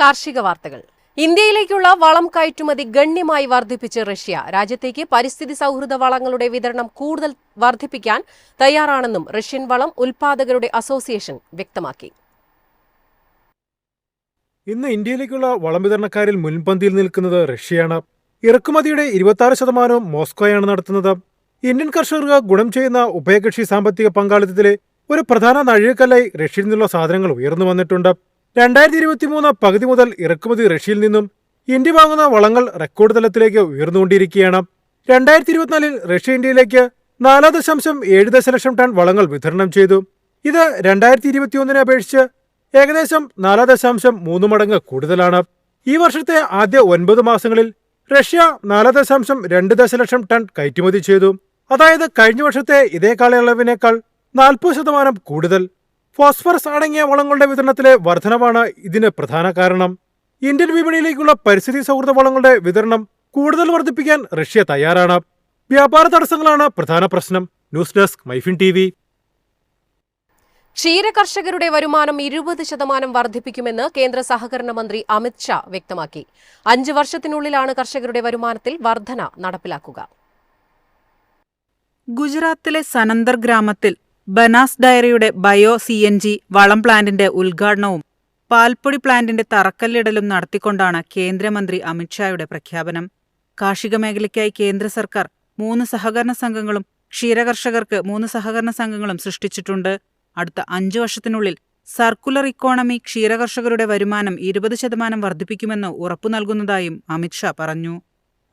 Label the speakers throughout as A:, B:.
A: കാർഷിക വാർത്തകൾ. ഇന്ത്യയിലേക്കുള്ള വളം കയറ്റുമതി ഗണ്യമായി വർദ്ധിപ്പിച്ച് റഷ്യ. രാജ്യത്തേക്ക് പരിസ്ഥിതി സൗഹൃദ വളങ്ങളുടെ വിതരണം കൂടുതൽ വർദ്ധിപ്പിക്കാൻ തയ്യാറാണെന്നും റഷ്യൻ വളം ഉൽപാദകരുടെ അസോസിയേഷൻ വ്യക്തമാക്കി.
B: ഇന്ന് ഇന്ത്യയിലേക്കുള്ള വളം വിതരണക്കാരിൽ മുൻപന്തിയിൽ നിൽക്കുന്നത് റഷ്യയാണ്. ഇറക്കുമതിയുടെ ഇരുപത്തി ആറ് ശതമാനവും മോസ്കോയാണ് നടത്തുന്നത്. ഇന്ത്യൻ കർഷകർക്ക് ഗുണം ചെയ്യുന്ന ഉഭയകക്ഷി സാമ്പത്തിക പങ്കാളിത്തത്തിലെ ഒരു പ്രധാന നാഴികക്കല്ലായി റഷ്യയിൽ നിന്നുള്ള സാധനങ്ങൾ ഉയർന്നു വന്നിട്ടുണ്ട്. രണ്ടായിരത്തി ഇരുപത്തിമൂന്ന് പകുതി മുതൽ ഇറക്കുമതി റഷ്യയിൽ നിന്നും ഇന്ത്യ വാങ്ങുന്ന വളങ്ങൾ റെക്കോർഡ് തലത്തിലേക്ക് ഉയർന്നുകൊണ്ടിരിക്കുകയാണ്. രണ്ടായിരത്തി ഇരുപത്തിനാലിൽ റഷ്യ ഇന്ത്യയിലേക്ക് നാല് ദശാംശം ഏഴ് ദശലക്ഷം ടൺ വളങ്ങൾ വിതരണം ചെയ്തു. ഇത് രണ്ടായിരത്തി ഇരുപത്തിയൊന്നിനെ അപേക്ഷിച്ച് ഏകദേശം നാല് ദശാംശം മൂന്ന് മടങ്ങ് കൂടുതലാണ്. ഈ വർഷത്തെ ആദ്യ ഒൻപത് മാസങ്ങളിൽ റഷ്യ നാല് ദശാംശം രണ്ട് ദശലക്ഷം ടൺ കയറ്റുമതി ചെയ്തു. അതായത് കഴിഞ്ഞ വർഷത്തെ ഇതേ കാലയളവിനേക്കാൾ നാൽപ്പത് ശതമാനം കൂടുതൽ. ഫോസ്ഫറസ് അടങ്ങിയ വളങ്ങളുടെ വിതരണത്തിലെ വർധനവാണ് ഇതിന് പ്രധാന കാരണം. ഇന്ത്യൻ വിപണിയിലേക്കുള്ള പരിസ്ഥിതി സൗഹൃദ വളങ്ങളുടെ വിതരണം കൂടുതൽ വർദ്ധിപ്പിക്കാൻ റഷ്യ തയ്യാറാണ്. വ്യാപാര തടസ്സങ്ങളാണ് പ്രധാന പ്രശ്നം. News desk Myfin T V.
A: ക്ഷീരകർഷകരുടെ വരുമാനം ഇരുപത് ശതമാനം വർദ്ധിപ്പിക്കുമെന്ന് കേന്ദ്ര സഹകരണ മന്ത്രി അമിത് ഷാ വ്യക്തമാക്കി. അഞ്ച് വർഷത്തിനുള്ളിലാണ് കർഷകരുടെ വരുമാനത്തിൽ വർധന നടപ്പിലാക്കുക.
C: ഗുജറാത്തിലെ സനന്ദർ ഗ്രാമത്തിൽ ബനാസ് ഡയറിയുടെ ബയോ സി എൻ ജി വളം പ്ലാന്റിന്റെ ഉദ്ഘാടനവും പാൽപ്പൊടി പ്ലാന്റിന്റെ തറക്കല്ലിടലും നടത്തിക്കൊണ്ടാണ് കേന്ദ്രമന്ത്രി അമിത്ഷായുടെ പ്രഖ്യാപനം. കാർഷിക മേഖലയ്ക്കായി കേന്ദ്ര സർക്കാർ മൂന്ന് സഹകരണ സംഘങ്ങളും ക്ഷീരകർഷകർക്ക് മൂന്ന് സഹകരണ സംഘങ്ങളും സൃഷ്ടിച്ചിട്ടുണ്ട്. അടുത്ത അഞ്ചു വർഷത്തിനുള്ളിൽ സർക്കുലർ ഇക്കോണമി ക്ഷീരകർഷകരുടെ വരുമാനം ഇരുപത് ശതമാനം വർദ്ധിപ്പിക്കുമെന്ന് ഉറപ്പു നൽകുന്നതായും അമിത്ഷാ പറഞ്ഞു.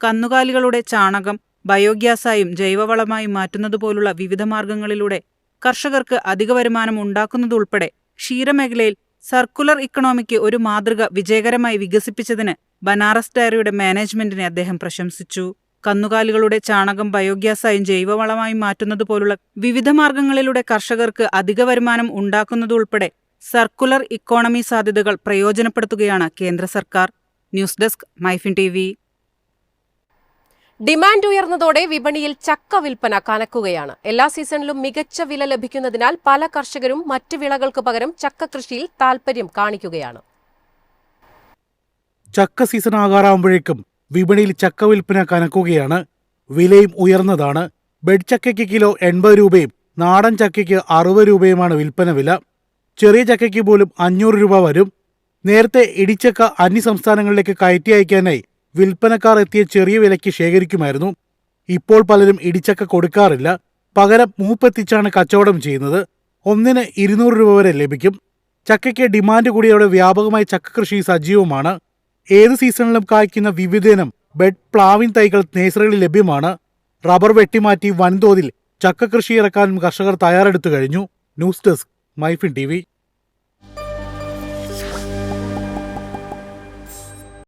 C: കന്നുകാലികളുടെ ചാണകം ബയോഗ്യാസായും ജൈവവളമായും മാറ്റുന്നതുപോലുള്ള വിവിധ മാർഗങ്ങളിലൂടെ കർഷകർക്ക് അധിക വരുമാനം ഉണ്ടാക്കുന്നതുൾപ്പെടെ ക്ഷീരമേഖലയിൽ സർക്കുലർ ഇക്കണോമിക്ക് ഒരു മാതൃക വിജയകരമായി വികസിപ്പിച്ചതിന് ബനാറസ് ഡയറിയുടെ മാനേജ്മെന്റിനെ അദ്ദേഹം പ്രശംസിച്ചു. കന്നുകാലികളുടെ ചാണകം ബയോഗ്യാസായും ജൈവവളമായും മാറ്റുന്നതുപോലുള്ള വിവിധ മാർഗങ്ങളിലൂടെ കർഷകർക്ക് അധിക വരുമാനം ഉണ്ടാക്കുന്നതുൾപ്പെടെ സർക്കുലർ ഇക്കോണമി സാധ്യതകൾ പ്രയോജനപ്പെടുത്തുകയാണ് കേന്ദ്ര സർക്കാർ. News desk Myfin T
A: demand ഉയർന്നതോടെ വിപണിയിൽ ചക്ക വിൽപ്പന കനക്കുകയാണ്. എല്ലാ സീസണിലും മികച്ച വില ലഭിക്കുന്നതിനാൽ പല കർഷകരും മറ്റ് വിളകൾക്ക് പകരം ചക്ക കൃഷിയിൽ താൽപര്യം കാണിക്കുകയാണ്.
D: ചക്ക സീസൺ ആകാറാകുമ്പോഴേക്കും വിപണിയിൽ ചക്ക വിൽപ്പന കനക്കുകയാണ്. വിലയും ഉയർന്നതാണ്. ബെഡ് ചക്കയ്ക്ക് കിലോ എൺപത് രൂപയും നാടൻ ചക്കയ്ക്ക് അറുപത് രൂപയുമാണ് വിൽപ്പന വില. ചെറിയ ചക്കയ്ക്ക് പോലും അഞ്ഞൂറ് രൂപ വരും. നേരത്തെ ഇടിച്ചക്ക അന്യ സംസ്ഥാനങ്ങളിലേക്ക് കയറ്റി അയക്കാനായി വിൽപ്പനക്കാർ എത്തിയ ചെറിയ വിലയ്ക്ക് ശേഖരിക്കുമായിരുന്നു. ഇപ്പോൾ പലരും ഇടിച്ചക്ക കൊടുക്കാറില്ല. പകരം മൂപ്പെത്തിച്ചാണ് കച്ചവടം ചെയ്യുന്നത്. ഒന്നിന് ഇരുന്നൂറ് രൂപ വരെ ലഭിക്കും. ചക്കയ്ക്ക് ഡിമാൻഡ് കൂടിയോടെ വ്യാപകമായി ചക്ക കൃഷി സജീവമാണ്. ഏത് സീസണിലും കായ്ക്കുന്ന വിവിധയിനം ബെഡ് പ്ലാവിൻ തൈകൾ നേഴ്സറികളിൽ ലഭ്യമാണ്. റബ്ബർ വെട്ടിമാറ്റി വൻതോതിൽ ചക്ക കൃഷി ഇറക്കാനും കർഷകർ തയ്യാറെടുത്തു കഴിഞ്ഞു. News desk MyFin T